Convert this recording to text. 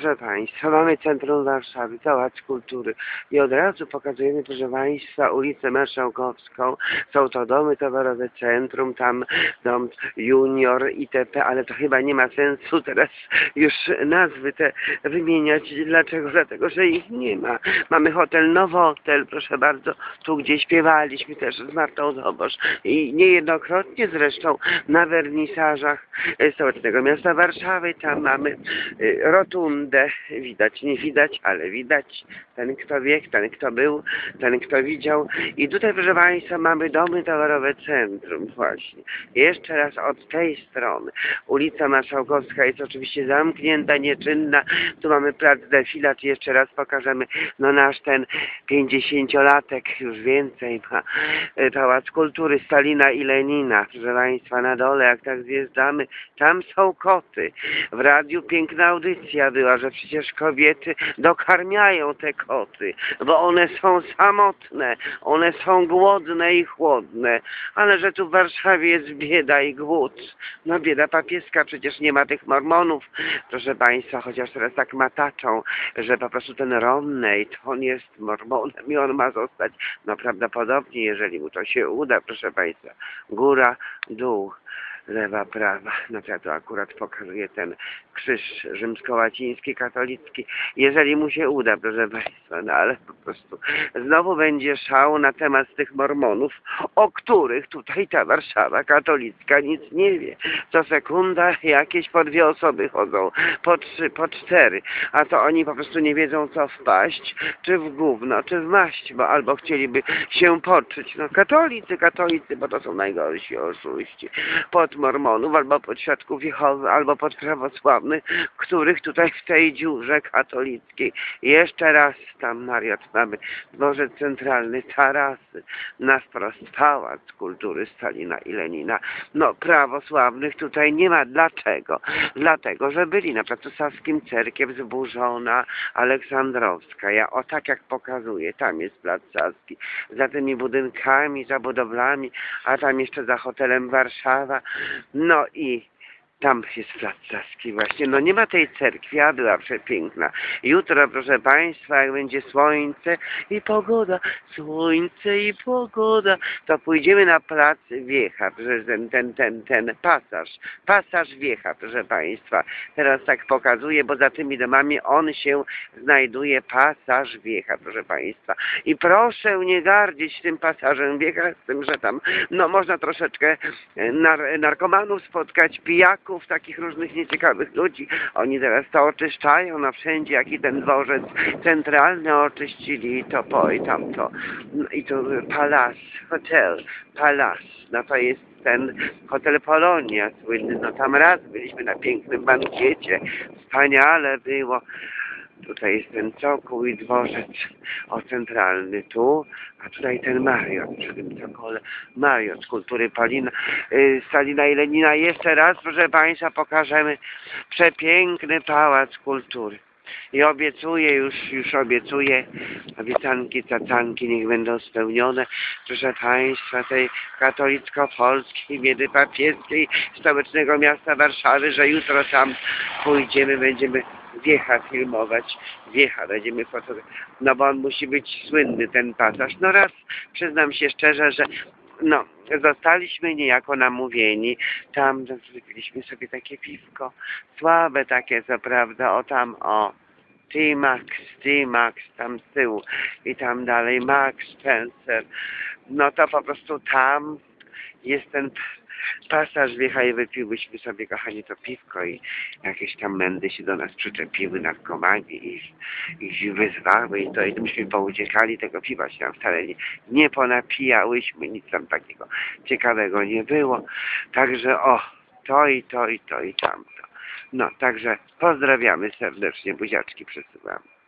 Proszę Państwa, mamy centrum Warszawy, Pałac Kultury i od razu pokazujemy, proszę Państwa, ulicę Marszałkowską. Są to domy towarowe, centrum, tam dom junior itp., ale to chyba nie ma sensu teraz już nazwy te wymieniać. Dlaczego? Dlatego, że ich nie ma. Mamy hotel Nowotel, proszę bardzo, tu gdzie śpiewaliśmy też z Martą Zobosz i niejednokrotnie zresztą na wernisażach stołecznego miasta Warszawy, tam mamy e, widać, nie widać, ale widać, ten kto wie, ten kto był, ten kto widział. I tutaj proszę Państwa mamy domy towarowe centrum właśnie, jeszcze raz od tej strony, ulica Marszałkowska jest oczywiście zamknięta, nieczynna, tu mamy plac defilat, jeszcze raz pokażemy, no nasz ten 50-latek, już więcej ma, e, Pałac Kultury Stalina i Lenina, proszę Państwa, na dole, jak tak zjeżdżamy, tam są koty. W radiu piękna audycja była, że przecież kobiety dokarmiają te koty, bo one są samotne, one są głodne i chłodne, ale że tu w Warszawie jest bieda i głód. No bieda papieska, przecież nie ma tych mormonów, proszę Państwa, chociaż teraz tak mataczą, że po prostu ten Romney, to on jest mormonem i on ma zostać, no prawdopodobnie, jeżeli mu to się uda, proszę Państwa, góra, dół, lewa, prawa. To ja to akurat pokazuję ten krzyż rzymskołaciński, katolicki. Jeżeli mu się uda, proszę Państwa, no ale po prostu znowu będzie szał na temat tych mormonów, o których tutaj ta Warszawa katolicka nic nie wie. Co sekunda jakieś po dwie osoby chodzą, po trzy, po cztery, a to oni po prostu nie wiedzą co wpaść, czy w gówno, czy w maść, bo albo chcieliby się poczyć. No katolicy, katolicy, bo to są najgorsi oszuści. Pod mormonów, albo pod świadków Jehowy, albo pod prawosławnych, których tutaj w tej dziurze katolickiej jeszcze raz tam Mariot mamy dworzec centralny, tarasy, na wprost pałac kultury Stalina i Lenina. No prawosławnych tutaj nie ma. Dlaczego? Dlatego, że byli na placu Saskim cerkiew zburzona Aleksandrowska. Ja o tak jak pokazuję, tam jest plac Saski, za tymi budynkami, za budowlami, a tam jeszcze za hotelem Warszawa. No i tam jest plac Saski właśnie. No nie ma tej cerkwi, a była przepiękna. Jutro, proszę Państwa, jak będzie słońce i pogoda, słońce i pogoda, to pójdziemy na plac Wiecha, proszę, ten, ten, ten, ten pasaż, pasaż Wiecha, proszę Państwa. Teraz tak pokazuję, bo za tymi domami on się znajduje, pasaż Wiecha, proszę Państwa. I proszę nie gardzić tym pasażem Wiecha, z tym, że tam, no można troszeczkę e, nar narkomanów spotkać, pijaków, takich różnych nieciekawych ludzi. Oni teraz to oczyszczają, no wszędzie, jaki ten dworzec centralny oczyścili to po i tamto. No I tu Palace, hotel, Palace, no to jest ten hotel Polonia słynny, no tam raz byliśmy na pięknym bankiecie, wspaniale było. Tutaj jest ten cokół i dworzec o centralny tu, a tutaj ten Mariot przy tym cokole. Mariot kultury Palina, y, Stalina i Lenina. Jeszcze raz, proszę Państwa, pokażemy przepiękny pałac kultury. I obiecuję, już, już obiecuję, obiecanki, cacanki niech będą spełnione, proszę Państwa, tej katolicko-polskiej, biedy papieskiej, stołecznego miasta Warszawy, że jutro tam pójdziemy, będziemy wiecha filmować, wiecha będziemy fotografować, no bo on musi być słynny, ten pasaż. No raz, przyznam się szczerze, że no, zostaliśmy niejako namówieni, tam wypiliśmy sobie takie piwko, słabe takie co prawda, o tam, o, T-Max, T-Max, tam z tyłu i tam dalej Max Spencer, no to po prostu tam jest ten pasaż wjechał i wypiłyśmy sobie, kochani, to piwko i jakieś tam mędy się do nas przyczepiły, narkomani i, i wyzwały i to i myśmy pouciekali, tego piwa się nam wcale nie, nie ponapijałyśmy, nic tam takiego ciekawego nie było. Także o, to i to i to i tamto. No, także pozdrawiamy serdecznie, buziaczki przesyłamy.